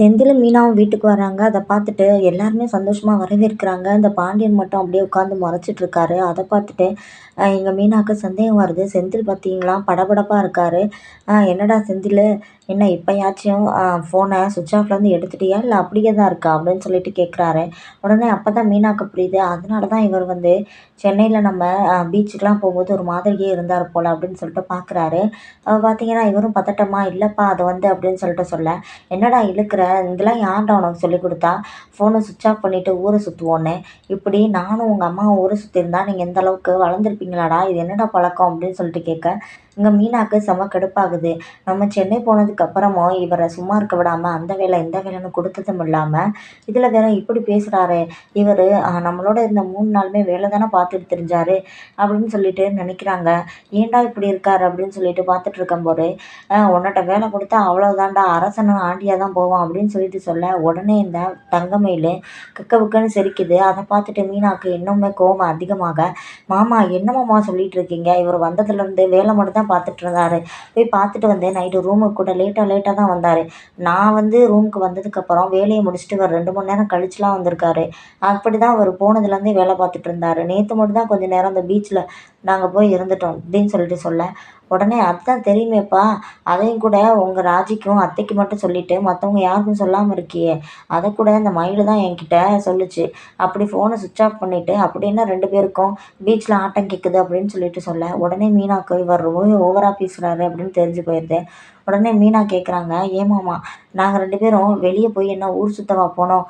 செந்திலும் மீனாவும் வீட்டுக்கு வராங்க அதை பார்த்துட்டு எல்லாருமே சந்தோஷமாக வரவேற்கிறாங்க. இந்த பாண்டியன் மட்டும் அப்படியே உட்காந்து முறைச்சிட்டு இருக்காரு. அதை பார்த்துட்டு எங்கள் மீனாவுக்கு சந்தேகம் வருது. செந்தில் பார்த்தீங்களா? படபடப்பாக இருக்கார். என்னடா செந்தில்? என்ன இப்போயாச்சும் ஃபோனை சுவிட்ச் ஆஃப்லேருந்து எடுத்துட்டியா? இல்லை அப்படியே தான் இருக்கா? அப்படின்னு சொல்லிட்டு கேட்குறாரு உடனே அப்போ தான் மீனாவுக்கு புரியுது. அதனால தான் இவர் வந்து சென்னையில் நம்ம பீச்சுக்கெலாம் போகும்போது ஒரு மாதிரியே இருந்தார் போல் அப்படின்னு சொல்லிட்டு பார்க்குறாரு பார்த்தீங்கன்னா இவரும் பதட்டமா இல்லைப்பா அது வந்து அப்படின்னு சொல்லிட்டு சொல்ல என்னடா இழுக்கிற? இதெல்லாம் யார்டா உனக்கு சொல்லி கொடுத்தா? ஃபோனை சுவிட்ச் ஆஃப் பண்ணிவிட்டு ஊரை சுற்றுவோன்னு இப்படி நானும் உங்கள் அம்மா ஊரை சுற்றிருந்தா நீங்கள் எந்த அளவுக்கு வளர்ந்துருப்பீங்களாடா? இது என்னடா பழக்கம்? அப்படின்னு சொல்லிட்டு கேட்க இங்கே மீனாக்கு செம கடுப்பாகுது. நம்ம சென்னை போனதுக்கு அப்புறமும் இவரை சும்மா இருக்க விடாமல் அந்த வேலை இந்த வேலைன்னு கொடுத்ததும் இல்லாமல் இதில் வேற இப்படி பேசுகிறாரு இவர் நம்மளோட இருந்த மூணு நாளுமே வேலை தானே பார்த்துட்டு தெரிஞ்சாரு அப்படின்னு சொல்லிட்டு நினைக்கிறாங்க. ஏன்டா இப்படி இருக்கார்? அப்படின்னு சொல்லிட்டு பார்த்துட்டு இருக்கும்போது உன்னிட்ட வேலை கொடுத்தா அவ்வளோதான்டா அரசனும் ஆண்டியாக தான் போவான் அப்படின்னு சொல்லிட்டு சொல்ல உடனே இந்த தங்கமயில் கக்க செரிக்குது. அதை பார்த்துட்டு மீனாக்கு இன்னுமே கோபம் அதிகமாக மாமா என்னமாம்மா சொல்லிட்டு இருக்கீங்க? இவர் வந்ததுலேருந்து வேலை மட்டும் தான் பார்த்துட்டு இருந்தார். போய் பார்த்துட்டு வந்தேன். நைட்டு ரூமுக்கு கூட லேட்டாக லேட்டாக தான் வந்தார். நான் வந்து ரூமுக்கு வந்ததுக்கப்புறம் வேலையை முடிச்சுட்டு ஒரு ரெண்டு மணி நேரம் கழிச்சுலாம் வந்திருக்காரு. அப்படி தான் அவர் போனதுலேருந்தே வேலை பார்த்துட்டு இருந்தார். நேற்று மட்டும் தான் கொஞ்சம் நேரம் அந்த பீச்சில் நாங்கள் போய் இருந்துட்டோம் அப்படின்னு சொல்லிட்டு சொல்ல. உடனே அதுதான் தெரியுமேப்பா. அதையும் கூட உங்கள் ராஜிக்கும் அத்தைக்கு மட்டும் சொல்லிவிட்டு மற்றவங்க யாருக்கும் சொல்லாமல் இருக்கியே. அதை கூட இந்த மயில் தான் என்கிட்ட சொல்லுச்சு. அப்படி ஃபோனை சுவிட்ச் ஆஃப் பண்ணிவிட்டு அப்படின்னா ரெண்டு பேருக்கும் பீச்சில் ஆட்டம் கேட்குது அப்படின்னு சொல்லிட்டு சொல்ல உடனே மீனாக்கு இவர் ரொம்ப ஓவராக பேசுகிறாரு அப்படின்னு தெரிஞ்சு போயிடுது உடனே மீனா கேட்குறாங்க ஏமாமா நாங்கள் ரெண்டு பேரும் வெளியே போய் என்ன ஊர் சுற்றவா போனோம்?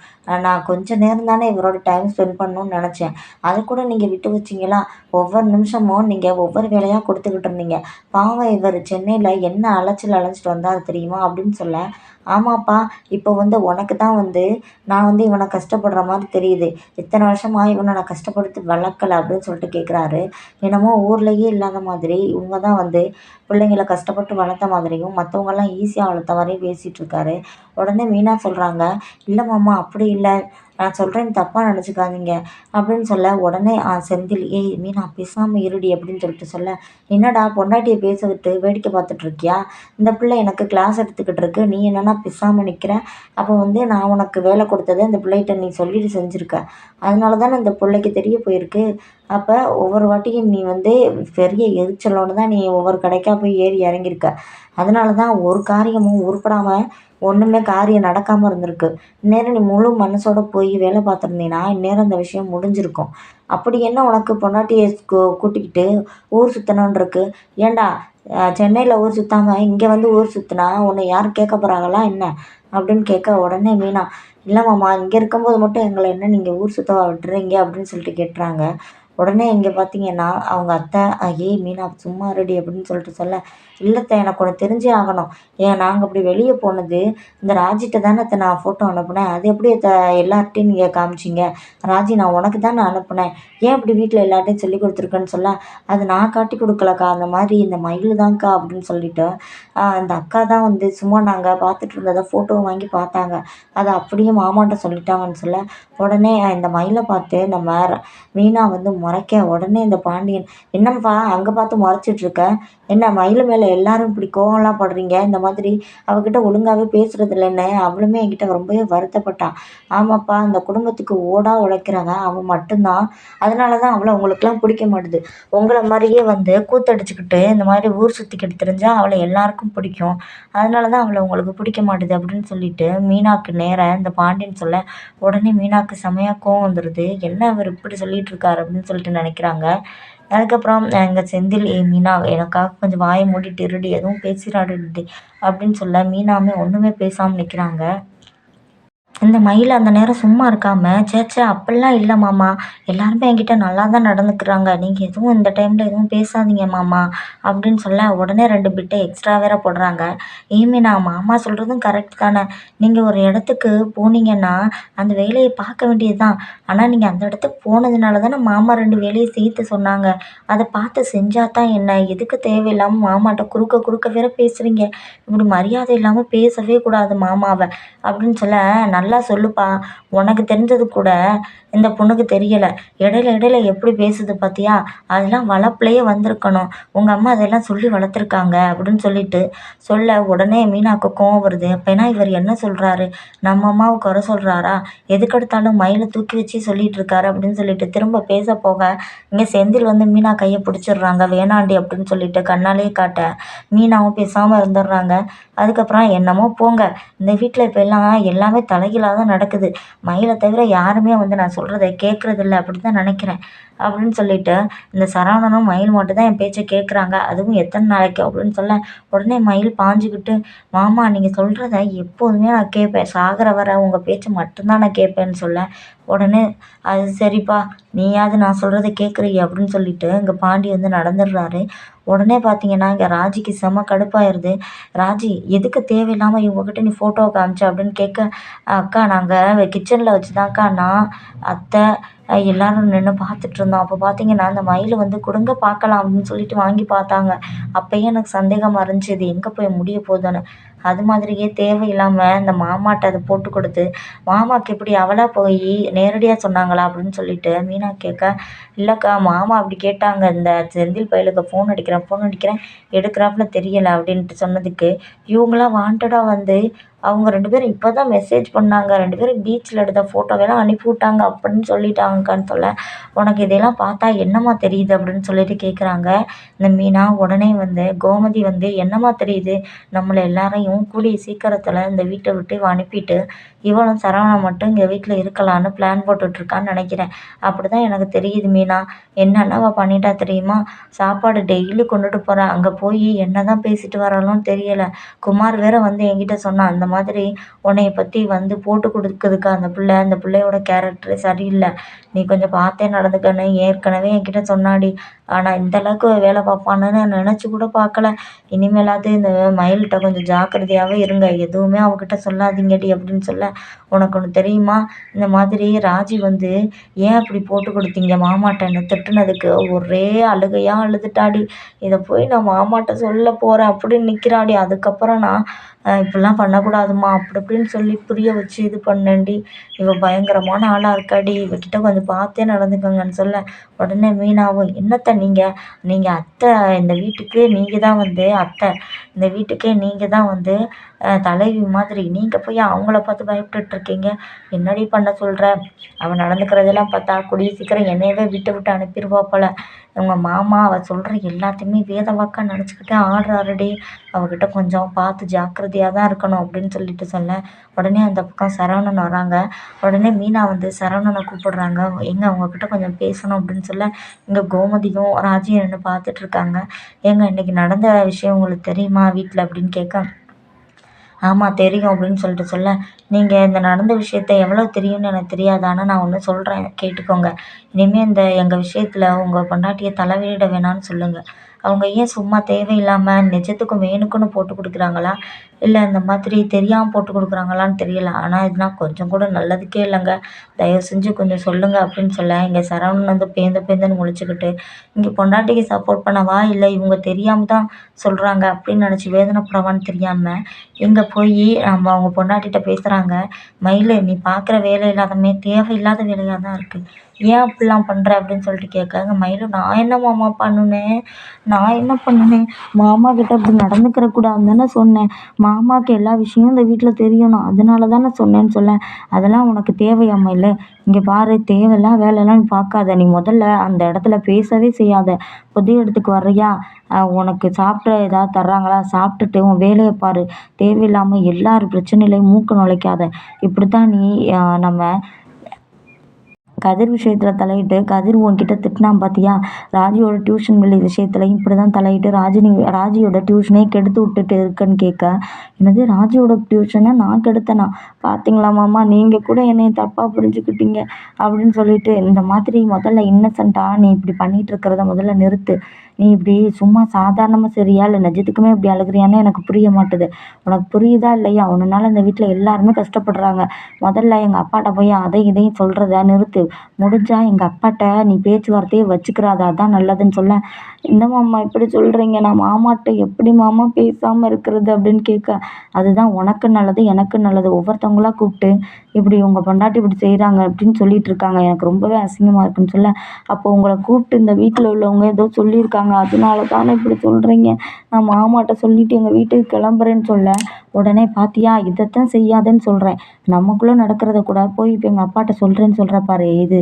நான் கொஞ்சம் நேரம் தானே இவரோட டைம் ஸ்பெண்ட் பண்ணணும்னு நினச்சேன். அதை கூட நீங்கள் விட்டு வச்சிங்களா? ஒவ்வொரு நிமிஷமும் நீங்கள் ஒவ்வொரு வேலையாக கொடுத்துக்கிட்டு இருந்தீங்க. பாவம் இவர் சென்னையில் என்ன அலைச்சல் அலைஞ்சிட்டு வந்தார் தெரியுமா? அப்படின்னு சொல்ல ஆமாப்பா இப்போ வந்து உனக்கு தான் வந்து நான் வந்து இவனை கஷ்டப்படுற மாதிரி தெரியுது. இத்தனை வருஷமாக இவனை நான் கஷ்டப்படுத்தி வளர்க்கலை அப்படின்னு சொல்லிட்டு கேட்குறாரு என்னமோ ஊர்லேயே இல்லாத மாதிரி இவங்க தான் வந்து பிள்ளைங்கள கஷ்டப்பட்டு வளர்த்த மாதிரியும் மற்றவங்கெல்லாம் ஈஸியாக வளர்த்த மாதிரியும் பேசிகிட்டு இருக்காரு. உடனே மீனா சொல்கிறாங்க இல்லை மாமா அப்படி இல்லை. நான் சொல்கிறேன் தப்பாக நினச்சிக்காதீங்க. அப்படின்னு சொல்ல உடனே செந்தில் ஏய் மீனா பேசாமல் இருடி அப்படின்னு சொல்லிட்டு சொல்ல என்னடா பொண்டாட்டியை பேச விட்டு வேடிக்கை பார்த்துட்ருக்கியா இந்த பிள்ளை எனக்கு கிளாஸ் எடுத்துக்கிட்டு இருக்கு. நீ என்னென்னா பேசாமல் நிற்கிற அப்போ வந்து நான் உனக்கு வேலை கொடுத்ததை அந்த பிள்ளைகிட்ட நீ சொல்லிட்டு செஞ்சுருக்க. அதனால தானே இந்த பிள்ளைக்கு தெரிய போயிருக்கு. அப்போ ஒவ்வொரு வாட்டியும் நீ வந்து பெரிய எரிச்சலோடு தான் நீ ஒவ்வொரு கடைக்காக போய் ஏறி இறங்கியிருக்க. அதனால தான் ஒரு காரியமும் உருப்படாமல் ஒன்றுமே காரியம் நடக்காமல் இருந்திருக்கு. இந்நேரம் நீ முழு மனசோட போய் வேலை பார்த்துருந்தீங்கன்னா இந்நேரம் அந்த விஷயம் முடிஞ்சிருக்கும். அப்படி என்ன உனக்கு பொண்டாட்டியை கூட்டிக்கிட்டு ஊர் சுற்றணுன்ருக்கு ஏன்டா சென்னையில் ஊர் சுற்றாமல் இங்கே வந்து ஊர் சுற்றினா உன்னை யாரும் கேட்க போகிறாங்களா என்ன? அப்படின்னு கேட்க உடனே மீனா இல்லை மாமா இங்கே இருக்கும்போது மட்டும் எங்களை என்ன நீங்கள் ஊர் சுத்தவா விட்டுறீங்க? அப்படின்னு சொல்லிட்டு கேட்டுறாங்க. உடனே இங்கே பார்த்தீங்கன்னா அவங்க அத்தை ஐயே மீனா சும்மா ரெடி அப்படின்னு சொல்லிட்டு சொல்ல இல்லைத்த எனக்கு ஒன்று தெரிஞ்சே ஆகணும். ஏன் நாங்கள் இப்படி வெளியே போனது இந்த ராஜிட்ட தானே அத்தை நான் ஃபோட்டோ அனுப்புனேன். அது எப்படி த எல்லார்ட்டையும் நீங்கள் காமிச்சிங்க? ராஜி நான் உனக்கு தானே அனுப்புனேன். ஏன் இப்படி வீட்டில் எல்லார்ட்டையும் சொல்லி கொடுத்துருக்கேன்னு சொல்ல அது நான் காட்டி கொடுக்கலக்கா அந்த மாதிரி இந்த மயில் தான்க்கா அப்படின்னு சொல்லிட்டு அந்த அக்கா தான் வந்து சும்மா நாங்கள் பார்த்துட்டு இருந்ததை ஃபோட்டோவை வாங்கி பார்த்தாங்க. அதை அப்படியே மாமாட்ட சொல்லிட்டாங்கன்னு சொல்ல உடனே இந்த மயிலை பார்த்து நம்ம மீனா வந்து முறைக்க உடனே இந்த பாண்டியன் என்னம்ப்பா அங்கே பார்த்து முறைச்சிட்ருக்க? என்ன மயில் மேலே எல்லாரும் இப்படி கோவம்லாம் படுறீங்க? இந்த மாதிரி அவகிட்ட ஒழுங்காகவே பேசுகிறது இல்லைன்னு அவளுமே என்கிட்ட ரொம்பவே வருத்தப்பட்டாள் ஆமாப்பா அந்த குடும்பத்துக்கு ஓடா உழைக்கிறவன் அவள் மட்டும்தான். அதனால தான் அவளை உங்களுக்குலாம் பிடிக்க மாட்டுது. உங்களை மாதிரியே வந்து கூத்தடிச்சுக்கிட்டு இந்த மாதிரி ஊர் சுற்றிக்கிட்டு தெரிஞ்சால் அவளை எல்லாருக்கும் பிடிக்கும். அதனால தான் அவளை உங்களுக்கு பிடிக்க மாட்டுது அப்படின்னு சொல்லிட்டு மீனாக்கு நேராக இந்த பாண்டியன் சொல்ல உடனே மீனாக்கு செமையாக கோவம் வந்துடுது என்ன அவர் இப்படி சொல்லிட்டு இருக்காரு அப்படின்னு சொல்லிட்டு நினைக்கிறாங்க. அதுக்கப்புறம் எங்கள் செந்தில் ஏ மீனா எனக்காக கொஞ்சம் வாயை மூடிட்டு இருடி எதுவும் பேசிடாதடி அப்படின்னு சொல்ல மீனாவுமே ஒன்றுமே பேசாமல் நிற்கிறாங்க இந்த மயில் அந்த நேரம் சும்மா இருக்காமல் சேச்சே அப்படிலாம் இல்லை மாமா. எல்லாருமே என்கிட்ட நல்லா தான் நடந்துக்கிறாங்க. நீங்கள் எதுவும் இந்த டைமில் எதுவும் பேசாதீங்க மாமா அப்படின்னு சொல்ல உடனே ரெண்டு பிட்டை எக்ஸ்ட்ரா வேற போடுறாங்க. ஏமினா மாமா சொல்கிறதும் கரெக்ட் தானே. நீங்கள் ஒரு இடத்துக்கு போனீங்கன்னா அந்த வேலையை பார்க்க வேண்டியது தான் ஆனால் நீங்கள் அந்த இடத்துக்கு போனதுனால தானே மாமா ரெண்டு வேலையை சேர்த்து சொன்னாங்க. அதை பார்த்து செஞ்சால் தான் என்ன? எதுக்கு தேவையில்லாமல் மாமாட்ட குறுக்க குறுக்க வேற பேசுகிறீங்க இப்படி மரியாதை இல்லாமல் பேசவே கூடாது மாமாவை. அப்படின்னு சொல்ல நல்லா சொல்லுப்பா. உனக்கு தெரிஞ்சது கூட இந்த பொண்ணுக்கு தெரியலை. இடையில இடையில எப்படி பேசுது பார்த்தியா அதெல்லாம் வளர்ப்புலையே வந்திருக்கணும். உங்கள் அம்மா அதெல்லாம் சொல்லி வளர்த்துருக்காங்க அப்படின்னு சொல்லிட்டு சொல்ல உடனே மீனாக்கு கோவம் வருது. அப்போனா இவர் என்ன சொல்கிறாரு நம்ம அம்மாவை குறை சொல்கிறாரா எதுக்கெடுத்தாலும் மயிலை தூக்கி வச்சு சொல்லிட்டு இருக்காரு அப்படின்னு சொல்லிட்டு திரும்ப பேச போக இங்கே செந்தில் வந்து மீனா கையை பிடிச்சிடுறாங்க. வேணாண்டி அப்படின்னு சொல்லிட்டு கண்ணாலேயே காட்ட மீனாவும் பேசாமல் இருந்துடுறாங்க. அதுக்கப்புறம் என்னமோ போங்க. இந்த வீட்டில் இப்போ எல்லாம் எல்லாமே தலைகீழாக தான் நடக்குது. மயிலை தவிர யாருமே வந்து நான் சொல்கிறத கேட்குறதில்ல அப்படின்னு தான் நினைக்கிறேன். அப்படின்னு சொல்லிட்டு இந்த சரவணனும் மயில் மட்டும் தான் என் பேச்சை கேட்குறாங்க அதுவும் எத்தனை நாளைக்கு அப்படின்னு சொல்ல உடனே மயில் பாஞ்சுக்கிட்டு மாமா நீங்கள் சொல்கிறத எப்போதுமே நான் கேட்பேன் சாகிற வர உங்கள் பேச்சை மட்டும்தான் நான் கேட்பேன்னு சொல்ல. உடனே அது சரிப்பா. நீயாவது நான் சொல்கிறத கேட்குறீ அப்படின்னு சொல்லிட்டு இங்கே பாண்டி வந்து நடந்துடுறாரு. உடனே பார்த்தீங்கன்னா இங்கே ராஜிக்கு செம கடுப்பாயிருது. ராஜி எதுக்கு தேவையில்லாமல் இவங்ககிட்ட நீ ஃபோட்டோவை காமிச்ச அப்படின்னு கேட்க அக்கா நாங்கள் கிச்சனில் வச்சு தான்க்கா நான் அத்தை எல்லாரும் நின்று பார்த்துட்ருந்தோம் அப்போ பார்த்தீங்கன்னா அந்த மயில் வந்து கொடுங்க பார்க்கலாம் அப்படின்னு சொல்லிட்டு வாங்கி பார்த்தாங்க. அப்போயே எனக்கு சந்தேகமாக இருந்துச்சு இது எங்கே போய் முடிய போகுதுன்னு? அது மாதிரியே தேவையில்லாமல் இந்த மாமாட்ட அதை போட்டு கொடுத்து மாமாவுக்கு எப்படி அவளாக போய் நேரடியாக சொன்னாங்களா? அப்படின்னு சொல்லிட்டு மீனா கேட்க இல்லைக்கா மாமா அப்படி கேட்டாங்க. இந்த செந்தில் பயலுக்கு ஃபோன் அடிக்கிறேன் ஃபோன் அடிக்கிறேன் எடுக்கிறாப்புல தெரியலை. அப்படின்ட்டு சொன்னதுக்கு இவங்களாம் வாண்டடாக வந்து அவங்க ரெண்டு பேரும் இப்போ தான் மெசேஜ் பண்ணாங்க. ரெண்டு பேரும் பீச்சில் எடுத்த ஃபோட்டோவெல்லாம் அனுப்பி விட்டாங்க அப்படின்னு சொல்லிட்டாங்கன்னு சொல்ல உனக்கு இதெல்லாம் பார்த்தா என்னம்மா தெரியுது அப்படின்னு சொல்லிட்டு கேட்குறாங்க இந்த மீனா உடனே வந்து கோமதி வந்து என்னம்மா தெரியுது? நம்மளை எல்லாரையும் கூடிய சீக்கிரத்தில் இந்த வீட்டை விட்டு அனுப்பிட்டு இவளும் சரவணன் மட்டும் இங்கே வீட்டில் இருக்கலான்னு பிளான் போட்டுட்ருக்கான்னு நினைக்கிறேன். அப்படி தான் எனக்கு தெரியுது மீனா. என்னென்ன அவள் பண்ணிட்டா தெரியுமா? சாப்பாடு டெய்லி கொண்டுட்டு போகிறேன் அங்கே போய் என்ன தான் பேசிட்டு வராலும் தெரியலை. குமார் வேற வந்து என்கிட்ட சொன்னான் அந்த மாதிரி உன்னைய பற்றி வந்து போட்டு கொடுக்குதுக்கா அந்த பிள்ளை அந்த பிள்ளையோட கேரக்டரு சரியில்லை. நீ கொஞ்சம் பார்த்தே நடந்துக்கன்னு ஏற்கனவே என்கிட்ட சொன்னாடி ஆனால் இந்தளவுக்கு வேலை பார்ப்பானுன்னு நான் நினச்சி கூட பார்க்கல. இனிமேலாவது இந்த மயில்கிட்ட கொஞ்சம் ஜாக்கிரதையாகவே இருங்க. எதுவுமே அவகிட்ட சொல்லாதீங்கடி அப்படின்னு சொல்ல உனக்கு ஒன்று தெரியுமா? இந்த மாதிரி ராஜி வந்து ஏன் அப்படி போட்டு கொடுத்தீங்க? மாமாட்ட என்னை திட்டுனதுக்கு ஒரே அழுகையாக அழுதுட்டாடி. இதை போய் நான் மாமாட்ட சொல்ல போகிறேன் அப்படின்னு நிற்கிறாடி அதுக்கப்புறம் நான் இப்படிலாம் பண்ணக்கூடாதும்மா. அப்படி இப்படின்னு சொல்லி புரிய வச்சு இது பண்ணேன்டி. இவள் பயங்கரமான ஆளாக இருக்காடி. இவகிட்ட கொஞ்சம் பார்த்தே நடந்துக்கோங்கன்னு சொல்ல உடனே மீனாவும் என்னத்தை நீங்கள் நீங்கள் அத்தை இந்த வீட்டுக்கு நீங்கள் தான் வந்து அத்தை. இந்த வீட்டுக்கே நீங்கள் தான் வந்து தலைவி மாதிரி. நீங்கள் போய் அவங்கள பார்த்து பயப்பட்டுட்ருக்கீங்க என்னடி பண்ண சொல்கிற அவள் நடந்துக்கிறதெல்லாம் பார்த்தா கூடிய சீக்கிரம் என்னையவே விட்டு விட்டு அனுப்பிடுவா போல். இவங்க மாமா அவள் சொல்கிற எல்லாத்தையுமே வேத வாக்காக நினச்சிக்கிட்டு ஆடுறாருடி. அவகிட்ட கொஞ்சம் பார்த்து ஜாக்கிரதையாக தான் இருக்கணும் அப்படின்னு சொல்லிட்டு சொல்ல உடனே அந்த பக்கம் சரவணன் வராங்க. உடனே மீனா வந்து சரவணனை கூப்பிடுறாங்க. எங்க அவங்கக்கிட்ட கொஞ்சம் பேசணும் அப்படின்னு சொல்ல இங்கே கோமதியும் ராஜியும் நின்று பார்த்துட்ருக்காங்க ஏங்க இன்றைக்கி நடந்த விஷயம் உங்களுக்கு தெரியுமா வீட்டில் அப்படின்னு கேட்க ஆமாம் தெரியும் அப்படின்னு சொல்லிட்டு சொல்ல நீங்கள் இந்த நடந்த விஷயத்த எவ்வளோ தெரியும்னு எனக்கு தெரியாது. ஆனால் நான் ஒன்று சொல்கிறேன் கேட்டுக்கோங்க. இனிமேல் இந்த எங்கள் விஷயத்தில் உங்கள் பொண்டாட்டியை தலையிட வேணாம்னு சொல்லுங்கள் அவங்க ஏன் சும்மா தேவையில்லாமல் நிஜத்துக்கும் வேணுக்குன்னு போட்டு கொடுக்குறாங்களா? இல்லை இந்த மாதிரி தெரியாமல் போட்டு கொடுக்குறாங்களான்னு தெரியல. ஆனால் இதெல்லாம் கொஞ்சம் கூட நல்லதுக்கே இல்லைங்க. தயவு செஞ்சு கொஞ்சம் சொல்லுங்கள் அப்படின்னு சொல்ல. இங்கே சரவணன் வந்து பேந்த பேந்துன்னு முழிச்சுக்கிட்டு இங்கே பொண்டாட்டிக்கு சப்போர்ட் பண்ணவா? இல்லை இவங்க தெரியாமல் தான் சொல்கிறாங்க அப்படின்னு நினச்சி வேதனைப்படவான்னு தெரியாமல் இங்கே போய் நம்ம அவங்க பொண்டாட்டிகிட்ட பேசுகிறாங்க மயில் நீ பார்க்குற வேலை இல்லாதமே தேவையில்லாத வேலையாக தான் இருக்குது ஏன் அப்படிலாம் பண்ணுற அப்படின்னு சொல்லிட்டு கேட்காங்க. மயிலும் நான் என்ன மாமா பண்ணுனேன் நான் என்ன பண்ணுனேன் மாமா கிட்ட அப்படி நடந்துக்கிற கூடாதுன்னு தானே சொன்னேன். மாமாவுக்கு எல்லா விஷயமும் இந்த வீட்டில் தெரியணும். அதனால தானே சொன்னேன்னு சொல்ல. அதெல்லாம் உனக்கு தேவையா மயில்? இங்கே பாரு தேவையெல்லாம் வேலைலாம் நீ பார்க்காத. நீ முதல்ல அந்த இடத்துல பேசவே செய்யாத. புது இடத்துக்கு வர்றியா? உனக்கு சாப்பிட ஏதாவது தர்றாங்களா? சாப்பிட்டுட்டு உன் வேலையை பாரு. தேவையில்லாமல் எல்லார் பிரச்சனையிலையும் மூக்க நுழைக்காத. இப்படி தான் நீ நம்ம கதிர் விஷயத்தில் தலையிட்டு கதிர் உன்கிட்ட திட்டினான் பார்த்தியா ராஜியோட டியூஷன் வெளி விஷயத்துலையும் இப்படி தான் தலையிட்டு ராஜினி ராஜியோட டியூஷனே கெடுத்து விட்டுட்டு இருக்கேன்னு கேட்க என்னது ராஜியோட டியூஷனை நான் கெடுத்தேனா? பார்த்தீங்களா மாமா நீங்கள் கூட என்னை தப்பாக புரிஞ்சுக்கிட்டீங்க அப்படின்னு சொல்லிட்டு இந்த மாதிரி முதல்ல இன்னசென்ட்டாக நீ இப்படி பண்ணிகிட்டு இருக்கிறத முதல்ல நிறுத்து. நீ இப்படி சும்மா சாதாரணமாக சரியா இல்லை நிஜத்துக்குமே இப்படி அழுகிறியான்னு எனக்கு புரிய மாட்டுது. உனக்கு புரியுதா இல்லையா? உன்னால் இந்த வீட்டில் எல்லாருமே கஷ்டப்படுறாங்க. முதல்ல எங்கள் அப்பாட்ட போய் அதை இதையும் சொல்கிறத நிறுத்து. முடிஞ்சா எங்கள் அப்பாட்ட நீ பேச்சுவார்த்தையே வச்சுக்கிறாத அதான் நல்லதுன்னு சொல்ல. என்ன மாமா இப்படி சொல்கிறீங்க நான் மாமாட்ட எப்படி மாமா பேசாமல் இருக்கிறது அப்படின்னு கேட்க அதுதான் உனக்கு நல்லது எனக்கு நல்லது ஒவ்வொருத்தவங்களா கூப்பிட்டு இப்படி உங்கள் பொண்டாட்டி இப்படி செய்கிறாங்க அப்படின்னு சொல்லிட்டு இருக்காங்க எனக்கு ரொம்பவே அசிங்கமாக இருக்குன்னு சொல்ல. அப்போ உங்களை கூப்பிட்டு இந்த வீட்டில் உள்ளவங்க ஏதோ சொல்லியிருக்காங்க. அதனால தானே இப்படி சொல்கிறீங்க நான் மாமாட்ட சொல்லிட்டு எங்கள் வீட்டுக்கு கிளம்புறேன்னு சொல்ல. உடனே பார்த்தியா இதைத்தான் செய்யாதேன்னு சொல்கிறேன் நமக்குள்ளே நடக்கிறத கூட போய் இப்போ எங்கள் அப்பாட்ட சொல்கிறேன்னு சொல்கிற பாரு. இது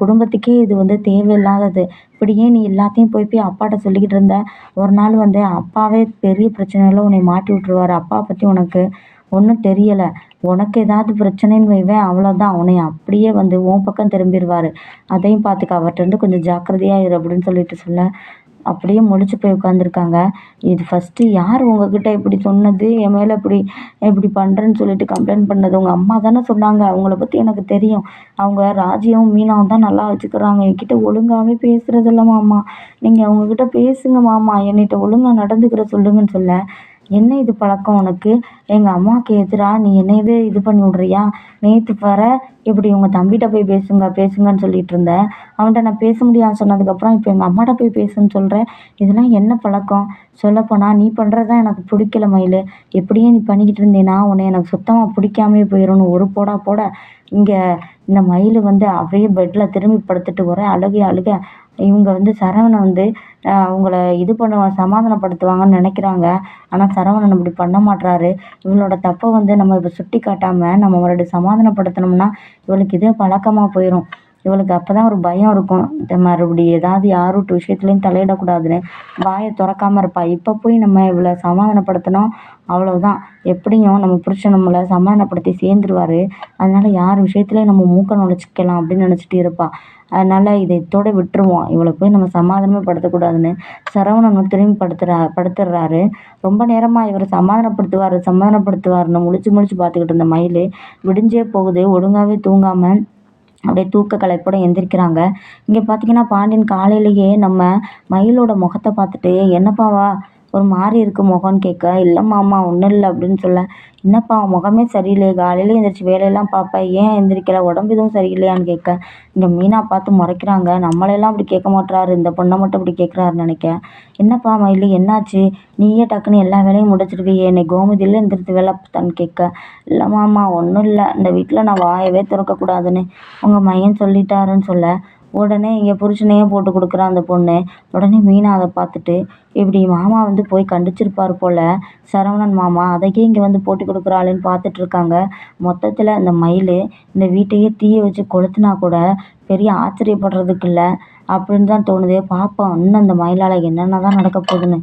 குடும்பத்துக்கே இது வந்து தேவையில்லாதது. இப்படியே நீ எல்லாத்தையும் போய் போய் அப்பாட்ட சொல்லிக்கிட்டு இருந்த. ஒரு நாள் வந்து அப்பாவே பெரிய பிரச்சனையில் உன்னை மாட்டி விட்ருவாரு அப்பா பற்றி உனக்கு ஒன்றும் தெரியலை. உனக்கு ஏதாவது பிரச்சனைன்னு வைவேன் அவ்வளோதான் உன்னை அப்படியே வந்து உன் பக்கம் திரும்பிடுவார். அதையும் பார்த்துக்க அவர்கிட்ட கொஞ்சம் ஜாக்கிரதையாக இரு அப்படின்னு சொல்லிட்டு சொல்ல அப்படியே முழிச்சு போய் உட்காந்துருக்காங்க இது ஃபஸ்ட்டு யார் உங்ககிட்ட இப்படி சொன்னது? என் மேலே இப்படி இப்படி பண்ணுறேன்னு சொல்லிட்டு கம்ப்ளைண்ட் பண்ணது உங்கள் அம்மா தானே சொன்னாங்க. அவங்கள பற்றி எனக்கு தெரியும். அவங்க ராஜியும் மீனாவும் தான் நல்லா வச்சுக்கிறாங்க. என்கிட்ட ஒழுங்காகவே பேசுகிறதில்ல மாமா. நீங்கள் அவங்கக்கிட்ட பேசுங்க மாமா. என்னிட்ட ஒழுங்காக நடந்துக்கிற சொல்லுங்கன்னு சொல்ல. என்ன இது பழக்கம் உனக்கு? எங்கள் அம்மாவுக்கு எதிராக நீ என்னையவே இது பண்ணி விட்றியா? நேற்று வர இப்படி உங்கள் தம்பிகிட்ட போய் பேசுங்க பேசுங்கன்னு சொல்லிட்டு இருந்தேன் அவன்கிட்ட நான் பேச முடியாதுன்னு சொன்னதுக்கப்புறம் இப்போ எங்கள் அம்மாட்ட போய் பேசுன்னு சொல்கிறேன் இதெல்லாம் என்ன பழக்கம்? சொல்லப்போனால் நீ பண்ணுறது தான் எனக்கு பிடிக்கல மயில். எப்படியே நீ பண்ணிக்கிட்டு இருந்தேன்னா உன்னை எனக்கு சுத்தமாக பிடிக்காமே போயிடும்னு ஒரு போடா போட இங்கே இந்த மயில் வந்து அப்படியே பெட்டில் திரும்பி படுத்துட்டு ஒரே அழுகை அழுக. இவங்க வந்து சரவணன் வந்து அவங்கள இது பண்ணுவாங்க சமாதானப்படுத்துவாங்கன்னு நினைக்கிறாங்க. ஆனால் சரவணன் அப்படி பண்ண மாட்றாரு. இவளோட தப்பை வந்து நம்ம இப்போ சுட்டி காட்டாமல் நம்ம மறுபடியும் சமாதானப்படுத்தினோம்னா இவளுக்கு இதே பழக்கமாக போயிடும் இவளுக்கு அப்போ தான் ஒரு பயம் இருக்கும். மறுபடி மறுபடியும் ஏதாவது யார் வீட்டு விஷயத்துலையும் தலையிடக்கூடாதுன்னு. வாயை திறக்காம இருப்பாள் இப்போ போய் நம்ம இவளை சமாதானப்படுத்தினோம் அவ்வளோதான் எப்படியும் நம்ம புருஷன் நம்மளை சமாதானப்படுத்தி சேர்ந்துருவாரு. அதனால யார் விஷயத்துலையும் நம்ம மூக்க நுழைச்சிக்கலாம் அப்படின்னு நினச்சிட்டு இருப்பாள் அதனால் இதை விட்டுருவோம். இவளை போய் நம்ம சமாதானமே படுத்தக்கூடாதுன்னு சரவணன் திரும்பி படுத்துறா படுத்துடுறாரு ரொம்ப நேரமாக இவர் சமாதானப்படுத்துவார் சமாதானப்படுத்துவார்னு முழிச்சு முழிச்சு பார்த்துக்கிட்டு இருந்த மயில் விடிஞ்சே போகுது. ஒழுங்காகவே தூங்காமல் அப்படியே தூக்க கலைப்போட எந்திரிக்கிறாங்க. இங்கே பார்த்தீங்கன்னா பாண்டியன் காலையிலேயே நம்ம மயிலோட முகத்தை பார்த்துட்டு என்னப்பாவா ஒரு மாதிரி இருக்குது முகம்னு கேட்க. இல்லை மாமா ஒன்றும் இல்லை அப்படின்னு சொல்ல. என்னப்பா முகமே சரியில்லையே. காலையில் எந்திரிச்சு வேலையெல்லாம் பார்ப்பேன் ஏன் எந்திரிக்கல? உடம்பு எதுவும் சரியில்லையான்னு கேட்க. இங்கே மீனா பார்த்து முறைக்கிறாங்க. நம்மளையெல்லாம் அப்படி கேட்க மாட்டுறாரு இந்த பொண்ணை மட்டும் இப்படி கேட்குறாருன்னு நினைக்க. என்னப்பா மயில் என்னாச்சு? நீயே டக்குன்னு எல்லா வேலையும் முடிச்சிருவியே என்னை கோமதியில் எந்திரிச்சு வேலை பார்த்தான்னு கேட்க. இல்லை மாமா ஒன்றும் இல்லை. இந்த வீட்டில் நான் வாயவே திறக்கக்கூடாதுன்னு. உங்கள் மையன் சொல்லிட்டாருன்னு சொல்ல. உடனே இங்கே புருஷனையே போட்டு கொடுக்குறா அந்த பொண்ணு. உடனே மீனா அதை பார்த்துட்டு இப்படி மாமா வந்து போய் கண்டிச்சிருப்பார் போல். சரவணன் மாமா அதையே இங்கே வந்து போட்டு கொடுக்குறாளேன்னு பார்த்துட்ருக்காங்க மொத்தத்தில் அந்த மயில் இந்த வீட்டையே தீய வச்சு கொளுத்துனா கூட பெரிய ஆச்சரியப்படுறதுக்கு இல்லை. அப்படின்னு தான் தோணுது. பார்ப்போம் இன்னும் அந்த மயிலால் என்னென்ன தான் நடக்க போகுதுன்னு.